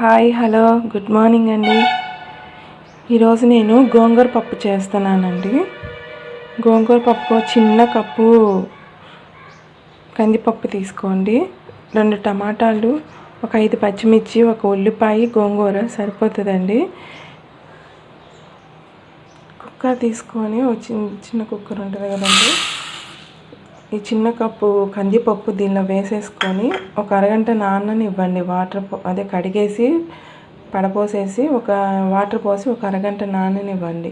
Hi hello good morning అండి. ఈరోజు నేను గోంగూర పప్పు చేస్తున్నానండి. గోంగూర పప్పు చిన్న కప్పు కందిపప్పు తీసుకోండి. రెండు టమాటాలు ఒక ఐదు పచ్చిమిర్చి ఒక ఉల్లిపాయ గోంగూర సరిపోతుందండి. కుక్కర్ తీసుకొని చిన్న చిన్న కుక్కర్ ఉంటుంది కదండి. ఈ చిన్న కప్పు కందిపప్పు దీనిలో వేసేసుకొని ఒక అరగంట నాననివ్వండి. వాటర్ అదే కడిగేసి పడపోసేసి ఒక వాటర్ పోసి ఒక అరగంట నాననివ్వండి.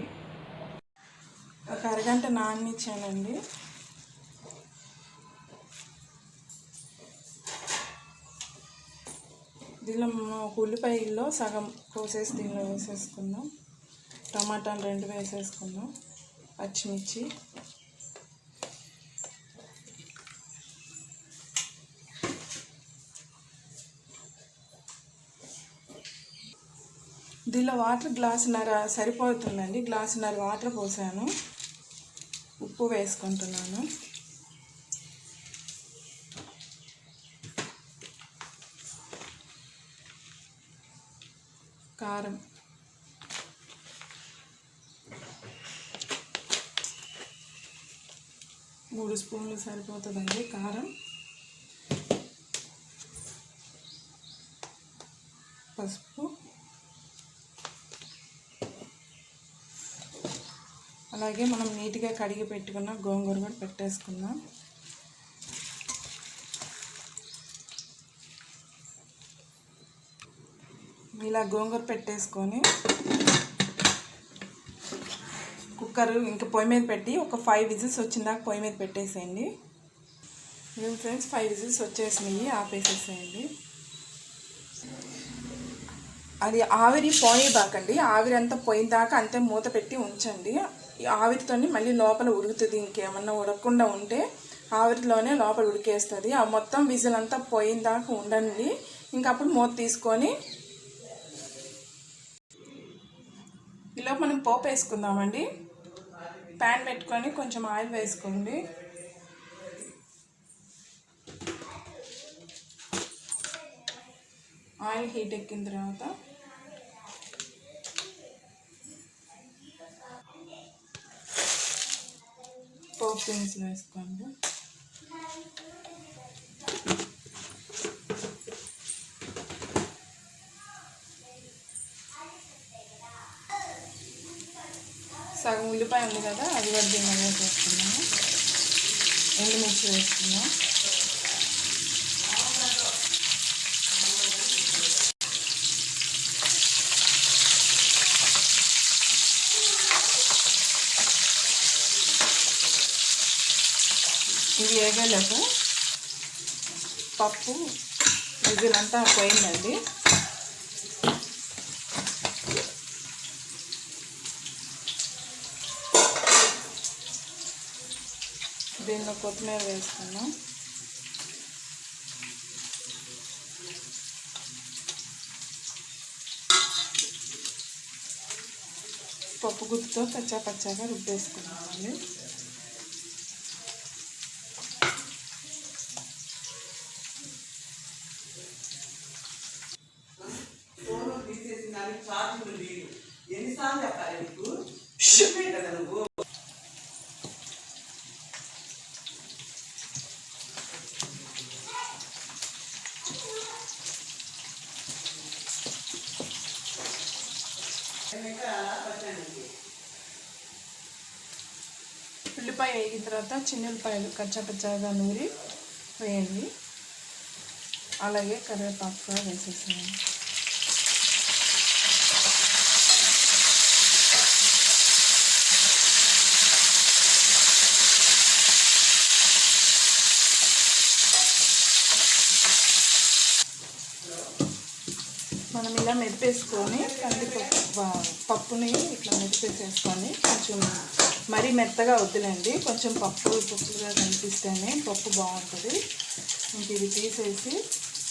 ఒక అరగంట నాననిచ్చానండి దీనిలో ఒక ఉల్లిపాయలో సగం కోసేసి దీనిలో వేసేసుకుందాం. టమాటాలు రెండు వేసేసుకుందాం. పచ్చిమిర్చి. దీనిలో వాటర్ గ్లాసున్నర సరిపోతుందండి. గ్లాసున్నర వాటర్ పోసాను. ఉప్పు వేసుకుంటున్నాను. కారం. మూడు స్పూన్లు సరిపోతుందండి కారం. పసుపు. అలాగే మనం నీట్గా కడిగి పెట్టుకున్న గోంగూర కూడా పెట్టేసుకుందాం. ఇలా గోంగూర పెట్టేసుకొని కుక్కర్ ఇంకా పొయ్యి మీద పెట్టి ఒక ఫైవ్ విజిల్స్ వచ్చిందాక పొయ్యి మీద పెట్టేసేయండి. మేము ఫ్రెండ్స్? ఫైవ్ విజిల్స్ వచ్చేసినాయి ఆపేసేసేయండి. అది ఆవిరి పోయేదాకండి. ఆవిరి అంతా పోయిన దాకా అంతే మూత పెట్టి ఉంచండి. ఆవిరితోని మళ్ళీ లోపల ఉడుకుతుంది ఇంకేమన్నా ఉడకకుండా ఉంటే ఆవిరిలోనే లోపల ఉడికేస్తుంది. ఆ మొత్తం విజిల్ అంతా పోయిన దాకా ఉండండి. ఇంకా అప్పుడు మూత తీసుకొని ఇలా మనం పోపు వేసుకుందామండి. ప్యాన్ పెట్టుకొని కొంచెం ఆయిల్ వేసుకోండి. ఆయిల్ హీట్ ఎక్కిన తర్వాత పోపు దినుసులు వేసుకోండి సగం ఉల్లిపాయ ఉంది కదా అది కూడా దీన్ని వేసుకున్నాము ఎండుమిర్చి వేసుకున్నాం ఇవి వేగలకు పప్పు ఇదిలంతా పోయిందండి. దీనిలో కొత్తిమీర వేసుకున్నాం పప్పు గుత్తితో పచ్చా పచ్చాగా రుబ్బేసుకున్నామండి ఎన్నిసార్లు చెప్పాలి నీకు? చెప్పే కదా నువ్వు? ఉల్లిపాయ వేగిన తర్వాత చిన్న ఉల్లిపాయలు కచ్చా పచ్చాగా నూరి వేయండి. అలాగే కరివేపాకు కూడా వేసేసేయండి. మనం ఇలా మెరిపేసుకొని కందిపప్పు పప్పుని ఇట్లా మెరిపేసేసుకొని కొంచెం మరీ మెత్తగా వద్దులేండి. కొంచెం పప్పు పప్పుగా కనిపిస్తేనే పప్పు బాగుంటుంది. ఇంక ఇది తీసేసి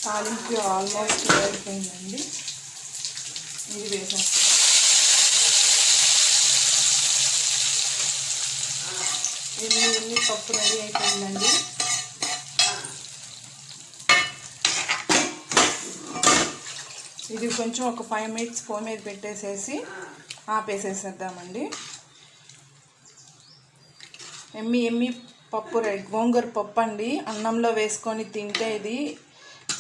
తాలింపు ఆల్మోస్ట్ అయిపోయిందండి. ఇది వేసేస్తాం ఎన్ని ఎన్ని పప్పు రెడీ అయిపోయిందండి? ఇది కొంచెం ఒక ఫైవ్ మినిట్స్ ఫోర్ మీద పెట్టేసేసి ఆపేసేసేద్దామండి. ఎమ్మి ఎమ్మి పప్పు రెడ్ గోంగూర పప్పు అండి. అన్నంలో వేసుకొని తింటే ఇది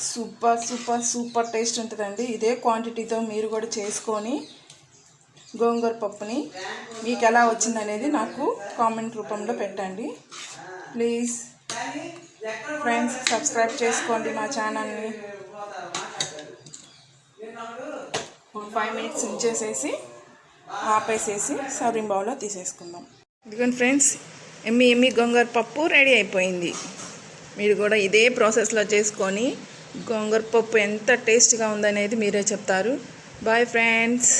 సూపర్ సూపర్ సూపర్ టేస్ట్ ఉంటుందండి. ఇదే క్వాంటిటీతో మీరు కూడా చేసుకొని గోంగూర పప్పుని మీకు ఎలా వచ్చిందనేది నాకు కామెంట్ రూపంలో పెట్టండి. ప్లీజ్ ఫ్రెండ్స్ సబ్స్క్రైబ్ చేసుకోండి మా ఛానల్ని ఒక ఫైవ్ మినిట్స్ ఉంచేసేసి ఆపేసేసి సర్వింగ్ బౌల్లో తీసేసుకుందాం. ఇదిగోండి ఫ్రెండ్స్ ఎమ్మి ఎమ్మి గోంగూర పప్పు రెడీ అయిపోయింది. మీరు కూడా ఇదే ప్రాసెస్లో చేసుకొని గోంగూర పప్పు ఎంత టేస్ట్గా ఉందనేది మీరే చెప్తారు. Bye friends